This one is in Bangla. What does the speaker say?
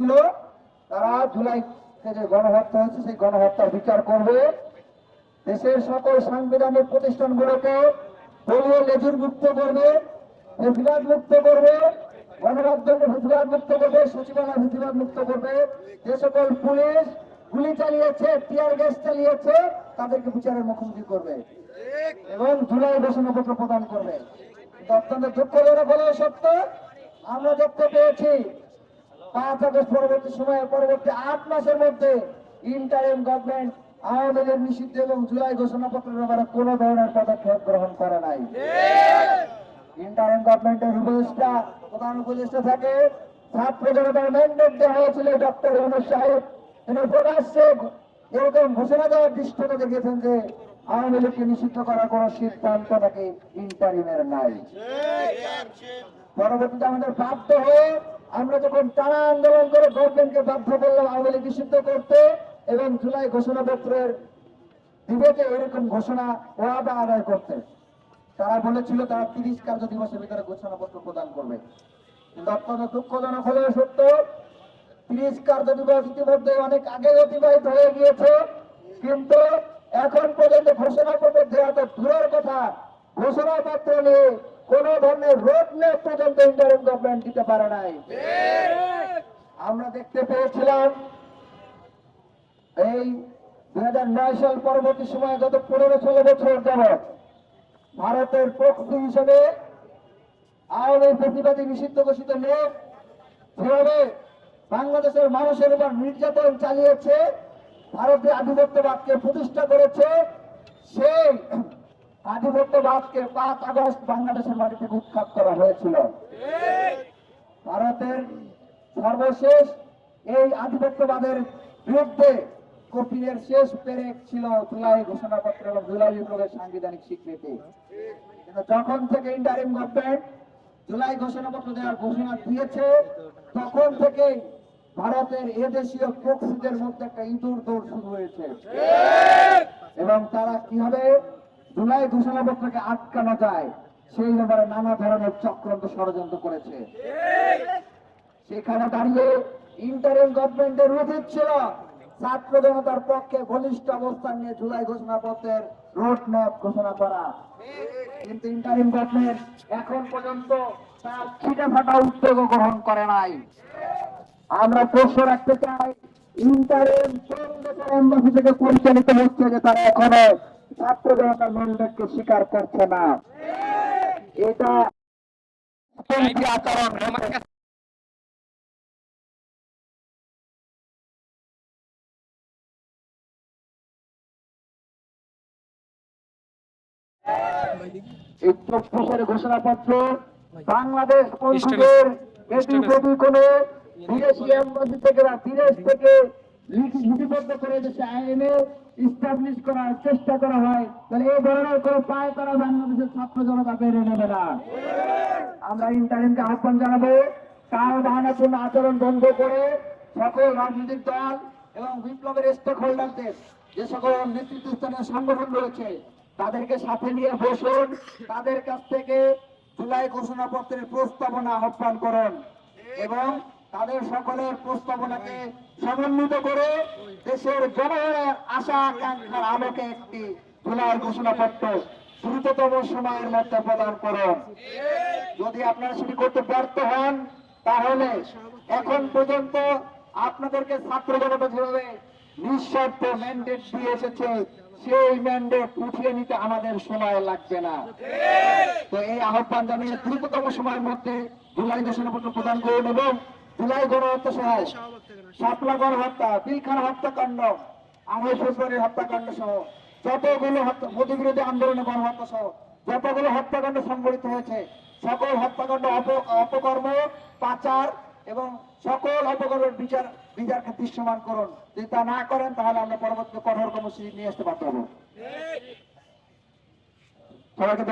ছিল, তারা জুলাই যে গণহত্যা হয়েছে, সেই গণহত্যার বিচার করবে। দেশের সকল সাংবিধানিক প্রতিষ্ঠানগুলোকে দলীয় লেজুর মুক্ত করবে ফেসিবাদ মুক্ত করবে, গণমাধ্যমকে ফেসিবাদ মুক্ত করবে, সচিবালয় ফেসিবাদ মুক্ত করবে। যে সকল পুলিশ গুলি চালিয়েছে, টিয়ার গ্যাস চালিয়েছে, তাদেরকে বিচারের মুখোমুখি করবে এবং জুলাই ঘোষণাপত্র প্রদান করবে। অত্যন্ত দুঃখজনক হলো সত্য, আমরা দেখতে পেয়েছি পাঁচ আগস্ট পরবর্তী সময়ের পরবর্তী আট মাসের মধ্যে ইন্টারিম গভর্নমেন্ট আওয়ামী লীগের নিষিদ্ধ এবং জুলাই ঘোষণাপত্রের ব্যাপারে কোন ধরনের পদক্ষেপ গ্রহণ করে নাই। ইন্টারিম গভর্নমেন্টের উপদেষ্টা প্রধান উপদেষ্টা থাকে ছাত্র জনতার ম্যান্ডেট দেওয়া হয়েছিল ডক্টর ইউনুস সাহেব। তিনি প্রকাশ্যে এরকম ঘোষণা দেওয়ার দৃষ্টতা দেখিয়েছেন যে আওয়ামী লীগকে নিষিদ্ধ করার কোন সিদ্ধান্ত নাকি ইন্টারিমের নাই। পরবর্তীতে আমাদের বাধ্য হয়ে আমরা যখন টানা আন্দোলন করে গভর্নমেন্টকে বাধ্য করলাম আওয়ামী লীগ নিষিদ্ধ করতে, এবং জুলাই ঘোষণাপত্রের দিবসে এরকম ঘোষণা ওয়াদা আদায় করতে, তারা বলেছিল তারা তিরিশ কার্য দিবসের ভিতরে ঘোষণাপত্র প্রদান করবে। অত্যন্ত দুঃখজনক হলেও সত্য, তিরিশ কার্য দিবস ইতিমধ্যে অনেক আগে অতিবাহিত হয়ে গিয়েছে, কিন্তু এখন পর্যন্ত ঘোষণাপত্র দেওয়া তো দূরের কথা। ঘোষণাপত্র নিয়ে কোন ধরনের রোড ম্যাপ পর্যন্ত ইন্টারিম গভর্নমেন্ট দিতে পারে নাই। আমরা দেখতে পেয়েছিলাম, এই দুই হাজার নয় সাল পরবর্তী সময়ে গত পনেরো ষোলো বছর যাবৎ ভারতের প্রকৃতি হিসেবে আওয়ামী প্রতিবাদী নিষিদ্ধ ঘোষিত লোক যেভাবে বাংলাদেশের মানুষের উপর নির্যাতন চালিয়েছে ভারতীয় আধিপত্যবাদকে প্রতিষ্ঠা করেছে, সেই আধিপত্যবাদকে পাঁচ আগস্ট বাংলাদেশের মাটি থেকে উৎখাত করা হয়েছিল। ভারতের সর্বশেষ এই আধিপত্যবাদের বিরুদ্ধে কপিলের শেষ পেরেক ছিল জুলাই ঘোষণাপত্র এবং জুলাই বিপ্লবের সাংবিধানিক স্বীকৃতি। কিন্তু যখন থেকে ইন্টারিম গভর্নমেন্ট জুলাই ঘোষণাপত্র দেওয়ার ঘোষণা দিয়েছে তখন থেকে ভারতের এদেশীয় প্রক্সিদের মধ্যে একটা ইঁদুর দৌড় শুরু হয়েছে। এবং তারা কীভাবে জুলাই ঘোষণাপত্রকে আটকানো যায়। সেই ব্যাপারে নানা ধরনের চক্রান্ত ষড়যন্ত্র করেছে। সেখানে দাঁড়িয়ে ইন্টারিম গভর্নমেন্টের উচিত ছিল। ছাত্র জনতার পক্ষে ঘনিষ্ঠ অবস্থান নিয়ে জুলাই ঘোষণাপত্রের রোড ম্যাপ ঘোষণা করা। কিন্তু ইন্টারিম গভর্নমেন্ট এখন পর্যন্ত তার ছিটে ফাটা উদ্যোগ গ্রহণ করে নাই। আমরা প্রশ্ন রাখতে চাই ইন্টারিম এম্বাসি থেকে পরিচালিত হচ্ছে যে তারা এখনও ছাত্র জনতার ম্যান্ডেটকে স্বীকার করছে না। এটা আচরণ। এই চব্বিশের ঘোষণাপত্র বাংলাদেশ বন্ধুদের কোনো বিদেশি থেকে বিদেশ থেকে লিপিবদ্ধ করে দেশে আইনে ইস্টাবলিশ করার চেষ্টা করা হয়, তাহলে এই ধরনের কোনো পায় তারা বাংলাদেশের ছাত্র জনতা বেড়ে নেবে না। আমরা ইন্টারনেটকে আহ্বান জানাব কার বাহানাপূর্ণ আচরণ বন্ধ করে সকল রাজনৈতিক দল এবং বিপ্লবের স্টেক হোল্ডারদের যে সকল নেতৃত্বস্থানীয় সংগঠন রয়েছে, তাদেরকে সাথে নিয়ে বসুন, তাদের কাছ থেকে জুলাই ঘোষণাপত্রের প্রস্তাবনা আহ্বান করুন এবং তাদের সকলের প্রস্তাবনাকে সমন্বিত করে দেশের জনগণের আশা আকাঙ্ক্ষার আলোকে একটি জুলাই ঘোষণাপত্র দ্রুততম সময়ের মধ্যে প্রদান করুন যদি আপনারা সেটি করতে ব্যর্থ হন, তাহলে এখন পর্যন্ত আপনাদেরকে ছাত্র জনতা যেভাবে নিঃস্বার্থ ম্যান্ডেট দিয়ে এসেছে, সেই ম্যান্ডেট উঠিয়ে নিতে আমাদের সময় লাগবে না। তো এই আহ্বান জানিয়ে দ্রুততম সময়ের মধ্যে জুলাই ঘোষণাপত্র প্রদান করুন এবং গণহত্যা সহ পিলখানা হত্যাকাণ্ড হত্যাকাণ্ড সহ যতগুলো হত্যা মোদী বিরোধী আন্দোলনে গণহত্যা সহ যতগুলো হত্যাকাণ্ড সংঘটিত হয়েছে সকল হত্যাকাণ্ড অপ- অপকর্ম পাচার এবং সকল অপকর্মের বিচার বিচারকে দৃশ্যমান করুন। যদি তা না করেন তাহলে আমরা পরবর্তী কঠোর কর্মসূচি নিয়ে আসতে পারব সবাইকে।